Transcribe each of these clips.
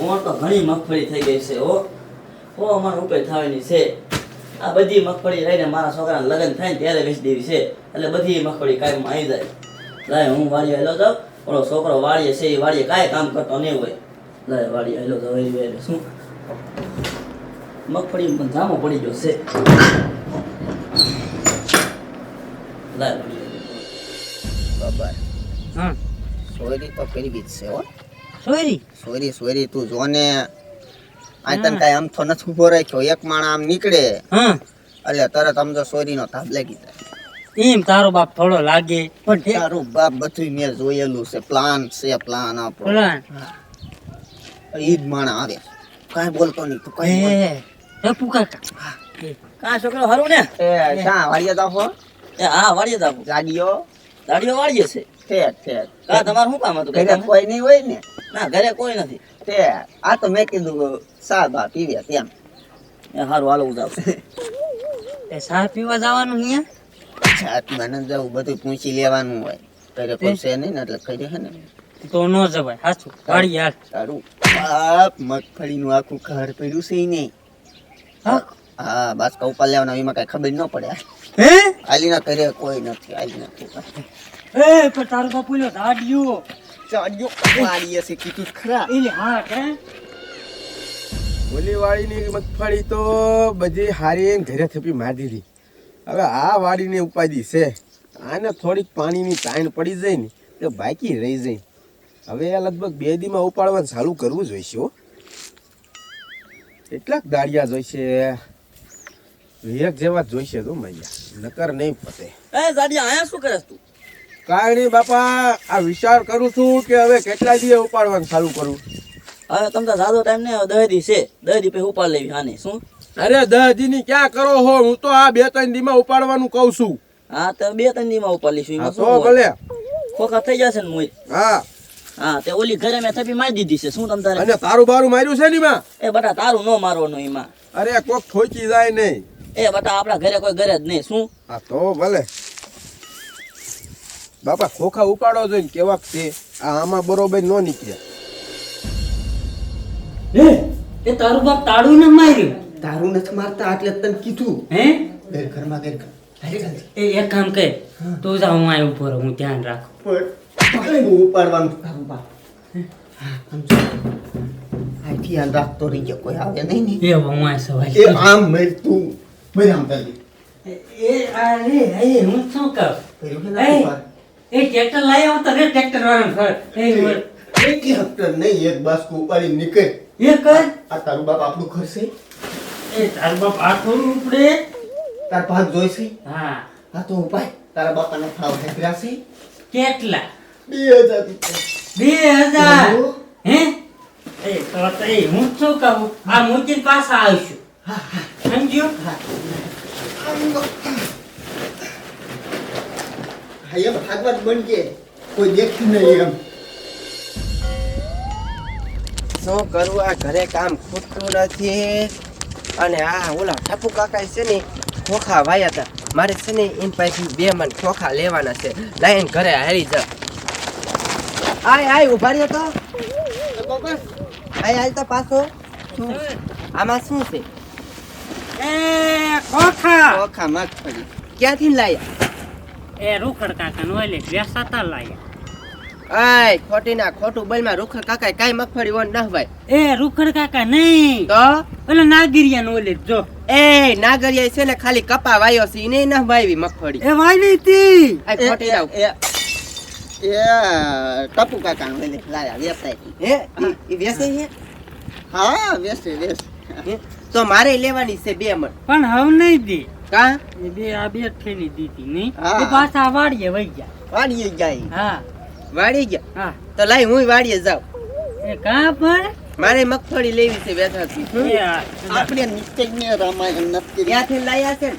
ઓર તો ઘણી મગફળી થઈ ગઈ છે, હો. હો, અમારે ઉપર થવાની છે. આ બધી મગફળી લઈને મારા છોકરાના લગ્ન થાય ને ત્યારે વેચી દેવી છે. એટલે બધી મગફળી કાયમ આવી જાય. લાય, હું વાડીએ હેલો જાઉં. ઓલો છોકરો વાળીએ છે એ વાળીએ કાંઈ કામ કરતો નહીં હોય. લાય વાળીએ હેલો જાઉં એ વેલે શું? મગફળી પણ જામો પડી ગયો છે. લાય બાબા હા સોયરી તો કરવી જ છે હો. સોરી? સોયરી સોયરી તું જો ને આ તને કાંઈ આમ તો નથી ઊભો રાખ્યો એક માણા આમ નીકળે. હા. એટલે તરત આમ તો સોયરીનો તાપ લાગી જાય. એમ તારો બાપ થોડો લાગે પણ તારો બાપ બધું મેં જોયેલું છે પ્લાન છે પ્લાન આપણો. પ્લાન ઈ જ માણા આવે. કાઈ બોલતો નહીં તું કઈ. એ પુકાર કા છોકરો હરું ને? એ શા વાળીએ દાખો એ હા વાડીએ દાખો ગાડીઓ? દાડીઓ વાળીએ છે. ઠેર ઠેર કા તમારું શું કામ હતું ઘરે કોઈ નહીં હોય ને. ના ઘરે કોઈ નથી. તે આ તો મેં કીધું સા બા પીવે તેમ એ સારું હાલો જાઉં. એ પીવા જવાનું અહીંયા? છાતીમાં ન જવું બધું પૂછી લેવાનું હોય. ઘરે કોઈ છે નહીં ને એટલે ઘરે હે ને. તો ન જવાય સાચું બાપ મગફળીનું આખું ઘર પડ્યું છે નહીં. હા? હા બસ કઉપા લેવાના એમાં કઈ ખબર ન પડે હે? આલીના ઘરે કોઈ નથી આલી નથી એ પણ તારો બાપુ લો દાડિયો ચાલ્યો વાળીએ છે કીધું ખરા. એટલે હા? કે ઓલી વાળીની મગફળી તો બધી હારી ઘરે થપી મારી દીધી. હવે આ વાડીની ઉપાધિ છે. આને થોડીક પાણીની તાણ પડી જાય ને તો બાકી રહી જાય. હવે આ લગભગ બે દીમાં ઉપાડવાનું ચાલુ કરવું જોઈશે હો. કેટલાક દાળિયા જોઈશે. એક જેવા જોઈશે તો મૈયા નકર નહીં પતે. એ દાદી આયા શું કરે તું? કાંઈ નહીં બાપા આ વિચાર કરું છું કે હવે કેટલા દિવસ ઉપાડવાનું ચાલુ કરું. હવે તમને સાદો ટાઈમ ને દહ દી છે. દહ દી પછી ઉપાડ લેવી આને શું? અરે દસ દીની ક્યાં કરો હો? હું તો આ બે ત્રણ દીમાં ઉપાડવાનું કહું છું. હા તો બે ત્રણ દી માં ઉપાડ લઈશું એમાં શું? ભલે. ખોખા થઈ જશે ને મોઈ હા. હા તે ઓલી ઘરે મેં થપી મારી દીધી છે. શું તમને તારે? અને તારું બારું માર્યું છે ને એમાં? એ બટા તારું ન મારવાનું એમાં. અરે કોક ઠોકી જાય નહીં. એ બતા આપણા ઘરે કોઈ ઘરે જ નહીં. શું? હા તો ભલે. બાપા ખોખા ઉપાડો જોઈને કેવાક છે. આ આમાં બરોબર નો નીકળ્યા હે? એ તારું બાપ તાળું ન માર્યું? તારું નથી મારતા એટલે તને કીધું. હે? ઘર ઘરમાં ઘર. એ એક કામ કે તું જા હું અહીં પર હું ધ્યાન રાખું. પણ ઉપાડવાનું. તારું બાપ. હા, ધ્યાન રાખતો રહી ગયો કોઈ આવે નહીં ને. એ હું આ સવાલ એ આમ મર તું. મર આમ કરી એ અરે એ હું શું કહું? એ ટ્રેક્ટર લઈ આવતો રે ટ્રેક્ટર એક હેક્ટર નહીં એક બાસ્કુ ઉપાડી નીકળ. એ કર આ તારું બાપ આપણું ઘર છે? એ તારું બાપ આ થોડું ઉપડે? તાર ભાગ જોઈશે હા. હા તો ઉપાય તારા બાપાનો ભાવ હેકરા છે? કેટલા? બે હજાર બે હજાર? હે? એ તો તો હું શું કહું? આ મૂકીને પાછા આવશું. સમજ્યો હા. એમ ભાગવત બનજે કોઈ દેખ્યું નહીં એમ. શું કરવું આ ઘરે કામ ખૂટતું નથી. અને આ ઓલા ઠપુ કાકા છે ને ખોખા વાયા હતા મારે છે ને એન પાસેથી બે મન ખોખા લેવાના છે. લાઈન ઘરે હારી જા. આય આય ઊભા રહ્યો તો. આય આય તો પાછો. આમાં શું છે? એ ખોખા. ખોખા મગફળી. ક્યાંથી લાયા? એ રૂખડ કાકા નો એટલે વેસાતા લાયા. આય ખોટી ના ખોટું બલમાં રૂખડ કાકા કાંઈ મગફળી ઓન ના ભાઈ એ રૂખડ કાકા નહીં. તો? પેલા નાગરિયા નો એટલે જો. એ નાગરિયા છે ને ખાલી કપા વાયો છે એને ના વાવી મગફળી. એ વાવી હતી આ ખોટી ના એ એ ટપુ કાકા લાયા વેપાય હે? ઈ- ઈ વેસે છે? હા વેસે વેસે. હે? તો મારે લેવાની છે બે મણ. પણ હવે નહીં દે. કા? એ બે આ બે થેલી દીધી નહીં. એ પાછા વાડીએ વઈ ગયા. વાડીએ જાય. હા. વાડી ગયા? હા. તો લાઈ હું વાડીએ જાઉં. એ કા પણ? મારે મગફળી લેવી છે વેચાતી આપણે નિત્યજ્ઞ રામાયણ નથી. ત્યાંથી લાયા છે ને.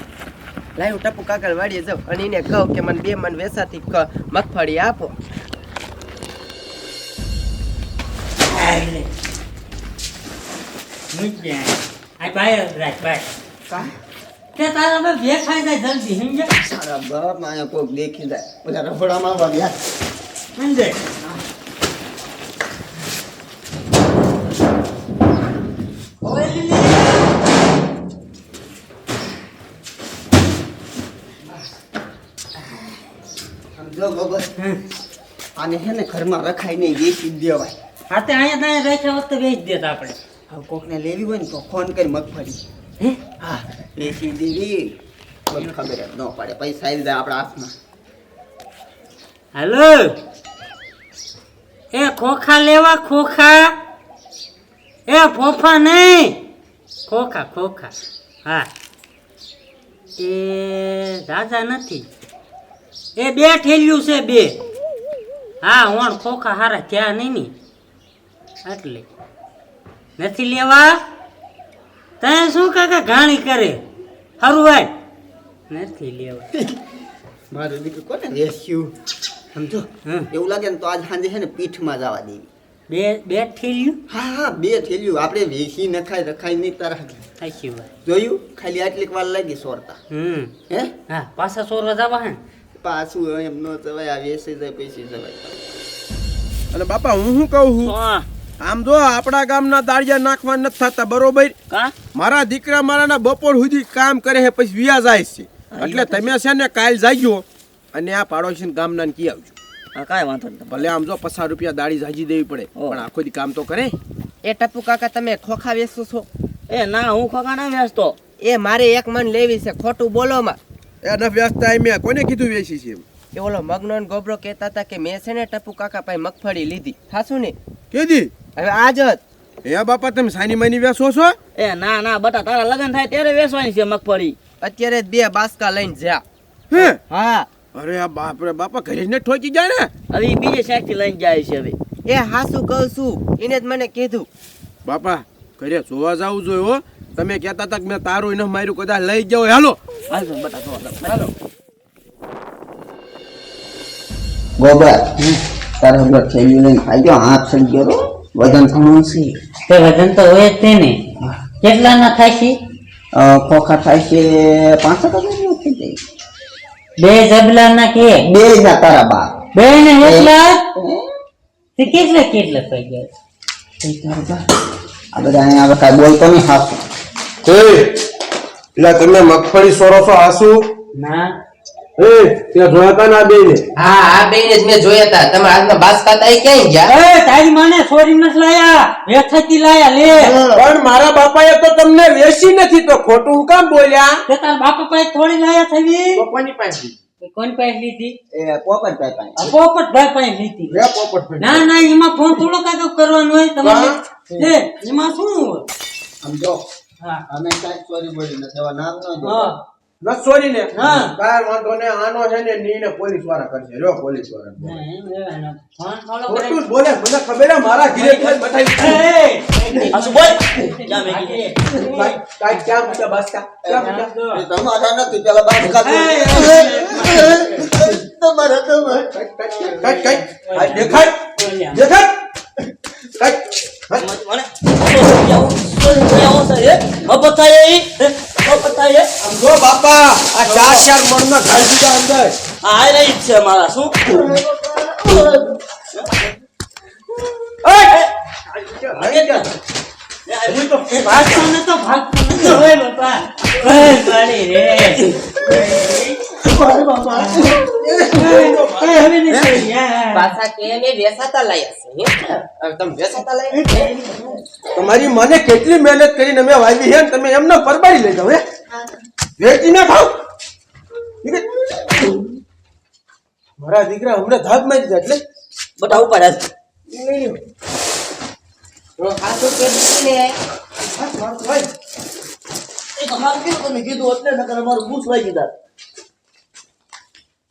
લાઈ હું ટપુ કાકળ વાડીએ જાઉં. અને એને કહું કે મને બે મન વેચાતી મગફળી આપો. મૂક્યા. આ ભાઈ રાખ ભાઈ. કે? તારા અમે બે ખાઈ જાય જલ્દી સમજે સારા બાપમાં કોક દેખી જાય. બધા રફડામાં આવવા ગયા. સમજે? આને છે ને ઘરમાં રખાય નહીં વેચી દેવાય. હા તે અહીંયા ત્યાં રાખ્યા વખતે વેચી દેતા આપણે. હવે કોકને લેવી હોય ને તો ફોન કરી મગફળી. હે? હા એસી દેવી. મને ખબર ન પડે પૈસા આવી જાય આપણા હાથમાં. હેલો. એ ખોખા લેવા ખોખા. એ ફોફા નહીં. ખોખા ખોખા. હા. એ રાજા નથી. એ બે ઠેલ્યું છે બે. હા વણ ખોખા હારા થયા નહીં ને. એટલે. નથી લેવા? તને શું કાકા ઘાણી કરે? હરવાય નથી લેવા. મારું દીકરું કોને રેસ્યુ સમજો? એવું લાગે ને તો આજ સાંજે છે ને પીઠમાં જવા દેવી. બે બે થેલ્યું હા હા બે થેલ્યું આપણે વેચી નખાય રખાય નહીં તારા જોયું? ખાલી આટલીક વાર લાગી સોરતા. હમ. હે? હા પાછા સોરવા જવા હે પાછું એમ ન જવાય આ વેસી જાય પૈસી જવાય. અને બાપા હું શું કહું છું? હા. આમ જો આપણા ગામના દાળિયા નાખવા નથી થતા બરોબર? કા? મારા દીકરા મારાના બપોર સુધી કામ કરે છે પછી વિયા જાય છે. એટલે તમે છે. ને કાલ જાગ્યો અને આ પાડોશી ગામના કી આવજો. કાંઈ વાંધો નહીં. ભલે આમ જો પચાસ રૂપિયા દાળી જાજી દેવી પડે પણ આખો દી કામ તો કરે. એ ટપુ કાકા તમે ખોખા વેચો છો? એ ના હું ખોખા ના વેચતો. એ મારે એક મન લેવી છે ખોટું બોલો માં. એ ન વ્યસ્તા મેં કોને કીધું વેચી છે એ ઓલો મગનો ગોબરો કહેતા હતા કે મેં છે ને ટપુ કાકા પાસે મગફળી લીધી. થાશું ને? કીધી? હવે આજ જ એ બાપા તમે સાની માની વેચો છો? એ ના ના બટા તારા લગન થાય ત્યારે વેચવાની છે મગફળી. અત્યારે બે બાસકા લઈને જા હે? હા. અરે આ બાપ રે બાપા ઘરે ને ઠોકી જાય ને? હવે બીજે સાઈડથી લઈને જાય છે હવે. એ હાસુ કહું છું એને જ મને કીધું. બાપા ઘરે જોવા જાવું જોઈએ હો. તમે કહેતા હતા કે મેં તારું એને માર્યું કદાચ લઈ જાઓ હાલો. હાલો બટા જો હાલો ગોબર તારો બ્લડ થઈ ગયો લઈને ખાઈ ગયો હાથ સડી ગયો વજન થવાનું છે. તે વજન તો હોય જ તે ને કેટલા ના થાય છે? ખોખા થાય છે પાંચસો ટકા થઈ જાય. બે જબલા ના કે બે ના તારા બા બે ને એટલા? તે કેટલા કેટલા થઈ ગયા? આ બધા અહીંયા હવે કાંઈ બોલતો નહીં હાથ એટલે તમે મગફળી સોરો છો આસુ ના. એ ત્યાં ના બે ને હા આ બેને જ મેં જોયા હતા તમારા હાથમાં બાસકા તા એ ક્યાંય ગયા? એ તારી માને સોરી નથી લાયા. વેથાથી લાયા લે. પણ મારા બાપાએ તો તમને વેચી નથી તો ખોટું કામ બોલ્યા? બાપા પાસે થોડી લાયા થવી? પપ્પાની પાસે કોણ પાસે લીધી? એ પોપટભાઈ પાસે પોપટભાઈ પાસે લીધી. રે પોપટ ના ના એમાં ફોન થોડો કાકા કરવાનો હોય તમારે. એમાં શું હોય? સમજો. હા. અમે કાંઈ ચોરી બોલી નથી નામ ન દો હા ન સોરી ને હા. કાંઈ વાંધો ને આનો છે ને પોલીસવાળા કરશે પોલીસવાળા. ફોન કરે. બોલે મને ખબર હે મારા ઘરે એ, હાસુ બોલ? કાંઈ ક્યાં તમારા નથી પેલા તમારા તમારા કાંઈ કાંઈ આ દેખાય દેખાય કાંઈ મને આવો આવો છે એ મફત એ એ આમ બાપા આ ચાર ચાર મણના દીધા અંદર. આ રહી છે મારા શું? ભાગી તો મારી રે. તમારી મને કેટલી મહેનત કરીને મેં વાવી છે તમે એમને પરબાડી લઈ હે? વેચી ના ખાવ. મારા દીકરા હમણાં ધાક મારી જાય એટલે. બધા ઉપર તમારું કેવું તમે કીધું એટલે નકર અમારું બૂસ લઈ દીધા